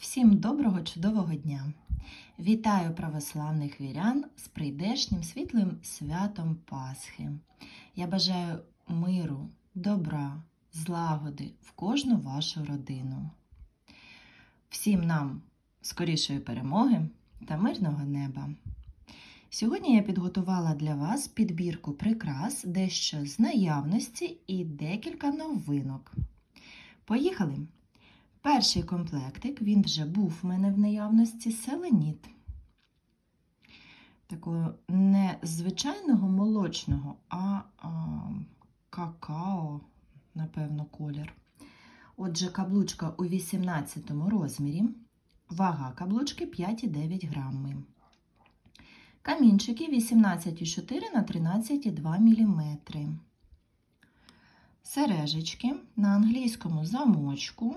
Всім доброго чудового дня! Вітаю православних вірян з прийдешнім світлим святом Пасхи. Я бажаю миру, добра, злагоди в кожну вашу родину. Всім нам скорішої перемоги та мирного неба. Сьогодні я підготувала для вас підбірку прикрас, дещо з наявності і декілька новинок. Поїхали! Перший комплектик, він вже був в мене в наявності селеніт. Такого не звичайного молочного, а, а какао, напевно, колір. Отже, каблучка у 18 розмірі, вага каблучки 5,9 грами. Камінчики 18,4 на 13,2 мм. Сережечки на англійському замочку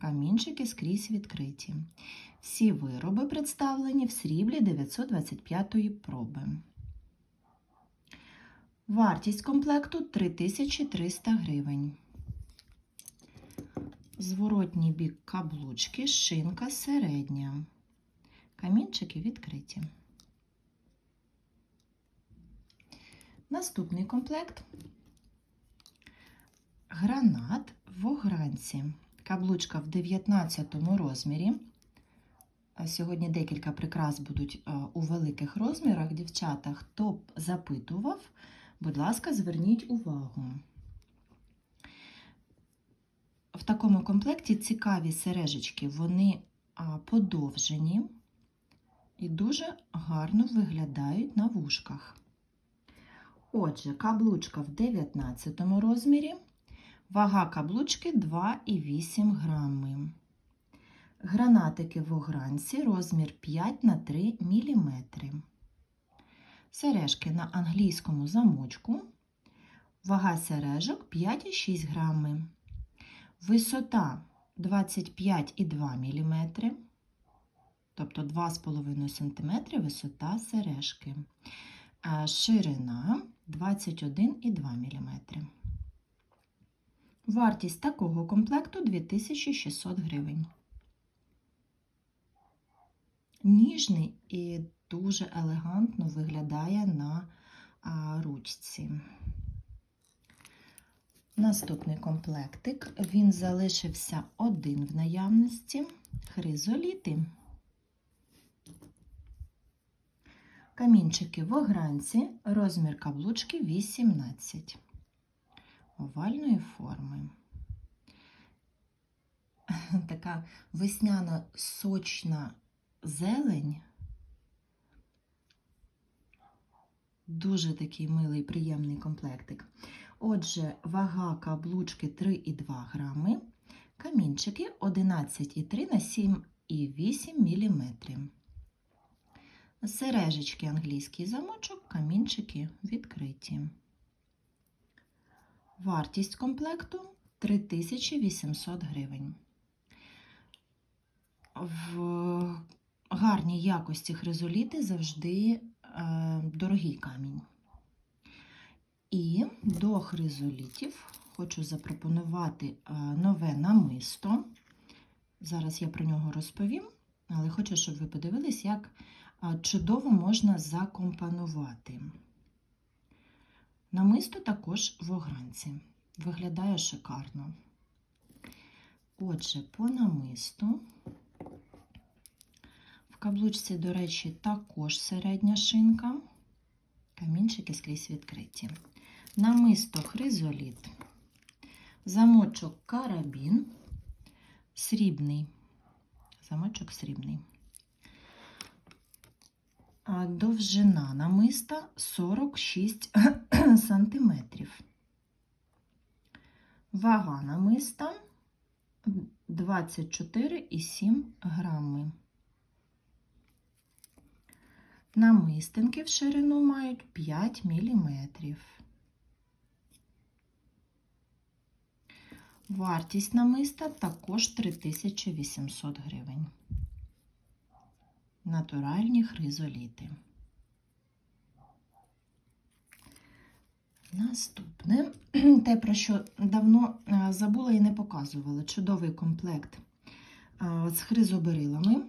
камінчики скрізь відкриті. Всі вироби представлені в сріблі 925 проби. Вартість комплекту 3300 гривень. Зворотній бік каблучки, шинка середня. Камінчики відкриті. Наступний комплект гранат в огранці. Каблучка в 19 розмірі. Сьогодні декілька прикрас будуть у великих розмірах. Дівчата, хто б запитував, будь ласка, зверніть увагу. В такому комплекті цікаві сережечки, вони подовжені і дуже гарно виглядають на вушках. Отже, каблучка в 19 розмірі. Вага каблучки 2,8 грами. Гранатики в огранці розмір 5 на 3 мм. Сережки на англійському замочку. Вага сережок 5,6 грами. Висота 25,2 мм. Тобто 2,5 см висота сережки. Ширина 21,2 мм. Вартість такого комплекту 2600 гривень. Ніжний і дуже елегантно виглядає на ручці. Наступний комплектик, він залишився один в наявності хризоліти. Камінчики в огранці, розмір каблучки 18 овальної форми. Така весняна сочна зелень. Дуже такий милий, приємний комплектик. Отже, вага каблучки 3,2 грами, камінчики 11,3 на 7,8 мм. Сережечки англійський замочок, камінчики відкриті. Вартість комплекту 3800 гривень. В гарній якості хризоліти завжди е, дорогий камінь. І до хризолітів хочу запропонувати е, нове намисто. Зараз я про нього розповім, але хочу, щоб ви подивились, як е, чудово можна закомпонувати. Намисто також в огранці. Виглядає шикарно. Отже, по намисту. В каблучці, до речі, також середня шинка. Камінчики скрізь відкриті. Намисто хризоліт, замочок карабін, срібний. Замочок срібний. Довжина намиста 46 сантиметрів. Вага намиста 24,7 грами. Намистинки в ширину мають 5 мм. Вартість намиста також 3800 гривень натуральні хризоліти. Наступне, те, про що давно забула і не показувала, чудовий комплект З хризоберилами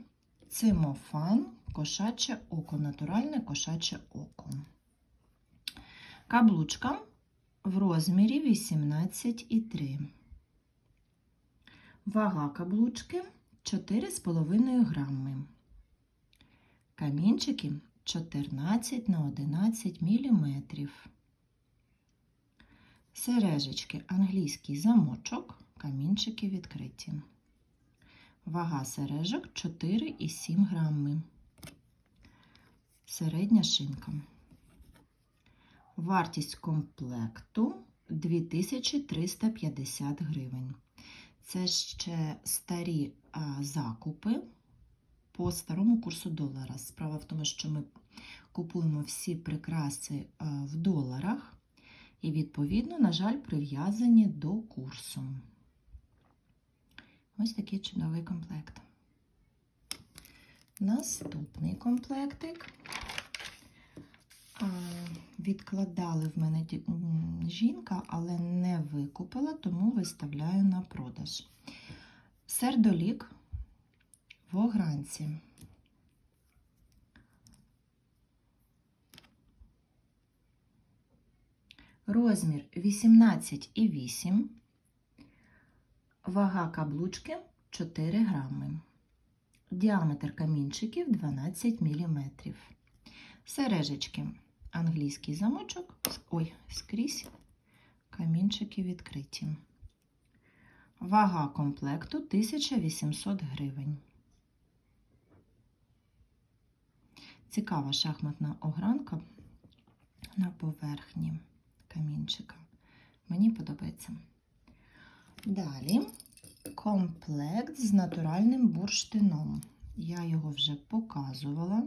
це мофан, кошаче око, натуральне кошаче око. Каблучка в розмірі 18,3. Вага каблучки 4,5 грами. Камінчики 14 на 11 міліметрів. Сережечки англійський замочок, камінчики відкриті. Вага сережок 4,7 грами. Середня шинка. Вартість комплекту 2350 гривень. Це ще старі а, закупи по старому курсу долара. Справа в тому, що ми купуємо всі прикраси в доларах і, відповідно, на жаль, прив'язані до курсу. Ось такий чудовий комплект. Наступний комплектик. Відкладали в мене жінка, але не викупила, тому виставляю на продаж. Сердолік в огранці. Розмір 18,8. Вага каблучки 4 грами. Діаметр камінчиків 12 мм. Сережечки. Англійський замочок. Ой, скрізь камінчики відкриті. Вага комплекту 1800 гривень. Цікава шахматна огранка на поверхні камінчика. Мені подобається. Далі комплект з натуральним бурштином. Я його вже показувала.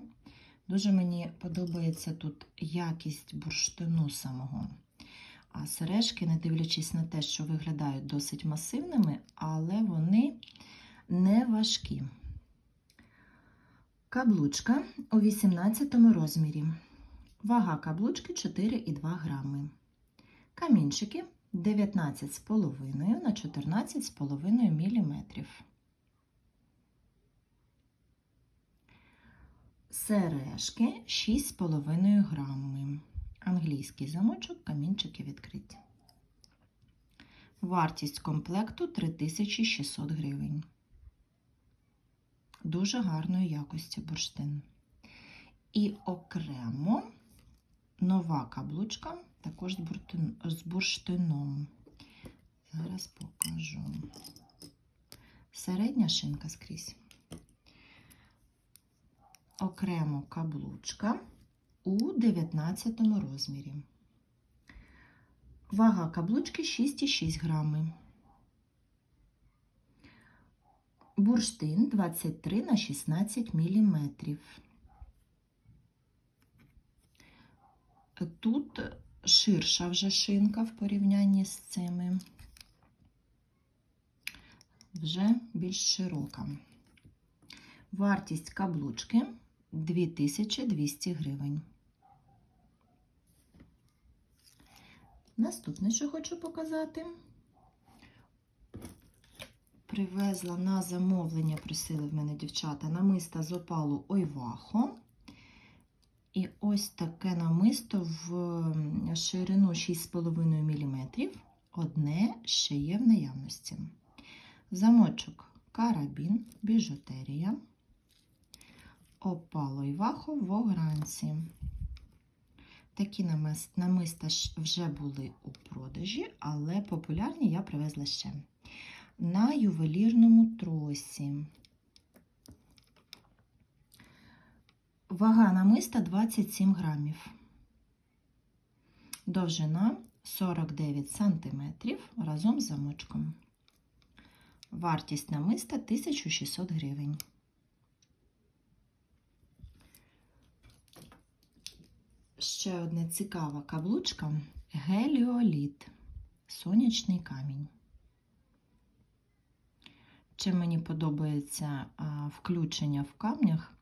Дуже мені подобається тут якість бурштину самого. А сережки, не дивлячись на те, що виглядають досить масивними, але вони не важкі. Каблучка у 18 розмірі. Вага каблучки 4,2 грами. Камінчики 19,5 на 14,5 мм. Сережки 6,5 грами. Англійський замочок, камінчики відкриті. Вартість комплекту 3600 гривень. Дуже гарної якості бурштин. І окремо нова каблучка, також з бурштином. Зараз покажу. Середня шинка скрізь. Окремо каблучка у 19 розмірі. Вага каблучки 6,6 грами. Бурштин 23 на 16 міліметрів. Тут ширша вже шинка в порівнянні з цими, вже більш широка. Вартість каблучки 2200 гривень. Наступне, що хочу показати. Привезла на замовлення, просили в мене дівчата, намиста з опалу Ойвахо. І ось таке намисто в ширину 6,5 мм. Одне ще є в наявності. Замочок карабін, біжутерія, опало і вахо в огранці. Такі намиста вже були у продажі, але популярні я привезла ще. На ювелірному тросі. Вага намиста 27 грамів. Довжина 49 сантиметрів разом з замочком. Вартість намиста 1600 гривень. Ще одна цікава каблучка геліоліт. Сонячний камінь. Чим мені подобається включення в камнях,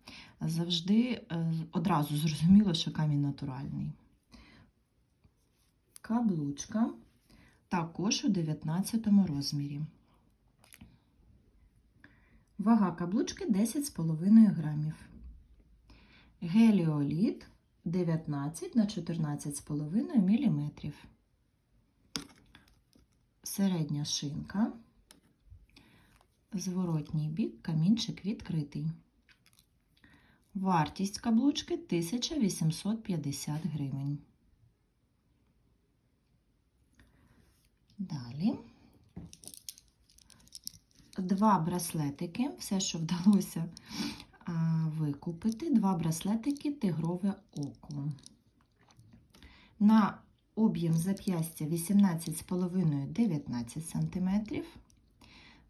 завжди е, одразу зрозуміло, що камінь натуральний. Каблучка також у 19 розмірі. Вага каблучки 10,5 грамів. Геліоліт 19 на 14,5 мм. Середня шинка. Зворотній бік камінчик відкритий. Вартість каблучки 1850 гривень. Далі два браслетики, все, що вдалося викупити, два браслетики тигрове око. На об'єм зап'ястя 18,5-19 см.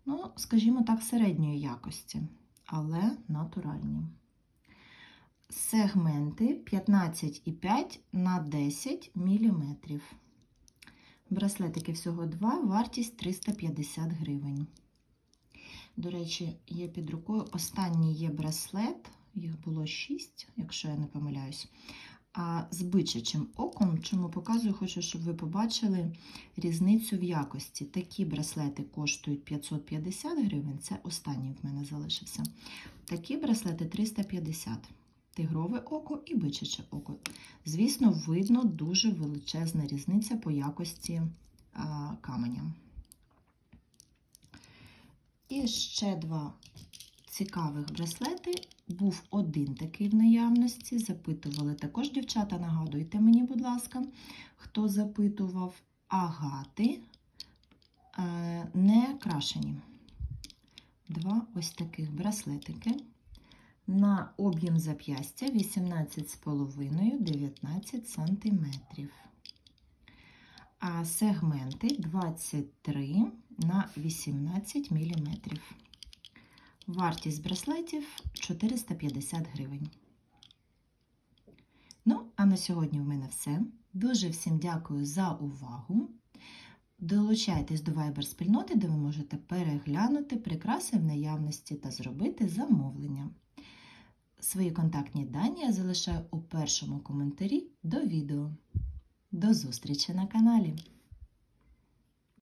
Ну, скажімо так, середньої якості, але натуральні. Сегменти 15,5 на 10 мм. Браслетики всього два, вартість 350 гривень. До речі, є під рукою. Останній є браслет, їх було 6, якщо я не помиляюсь. З бичачим оком, чому показую, хочу, щоб ви побачили різницю в якості. Такі браслети коштують 550 гривень, це останній в мене залишився. Такі браслети 350 Тигрове око і бичаче око. Звісно, видно дуже величезна різниця по якості каменя. І ще два цікавих браслети. Був один такий в наявності. Запитували також дівчата. Нагадуйте мені, будь ласка, хто запитував агати е, не крашені. Два ось таких браслетики. На об'єм зап'ястя 18,5-19 см. А сегменти 23 на 18 мм. Вартість браслетів 450 гривень. Ну, а на сьогодні в мене все. Дуже всім дякую за увагу. Долучайтесь до Viber спільноти, де ви можете переглянути прикраси в наявності та зробити замовлення. Свої контактні дані я залишаю у першому коментарі до відео. До зустрічі на каналі!